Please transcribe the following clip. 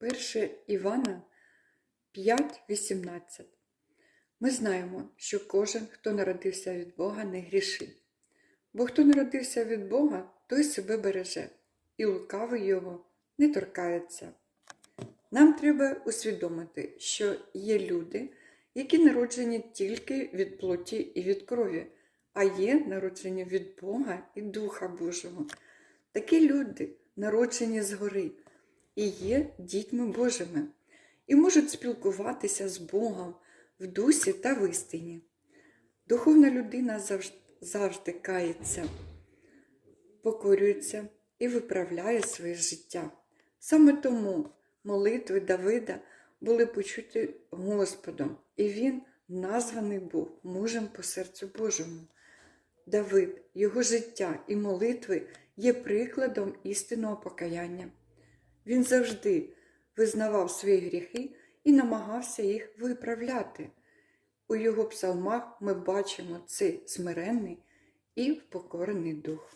1 Івана 5.18. Ми знаємо, що кожен, хто народився від Бога, не грішить. Бо хто народився від Бога, той себе береже, і лукавий його не торкається. Нам треба усвідомити, що є люди, які народжені тільки від плоті і від крові, а є народжені від Бога і Духа Божого. Такі люди народжені згори і є дітьми Божими, і можуть спілкуватися з Богом в дусі та в істині. Духовна людина завжди, завжди кається, покорюється і виправляє своє життя. Саме тому молитви Давида були почуті Господом, і він названий був мужем по серцю Божому. Давид, його життя і молитви є прикладом істинного покаяння. Він завжди визнавав свої гріхи і намагався їх виправляти. У його псалмах ми бачимо цей смиренний і впокорений дух.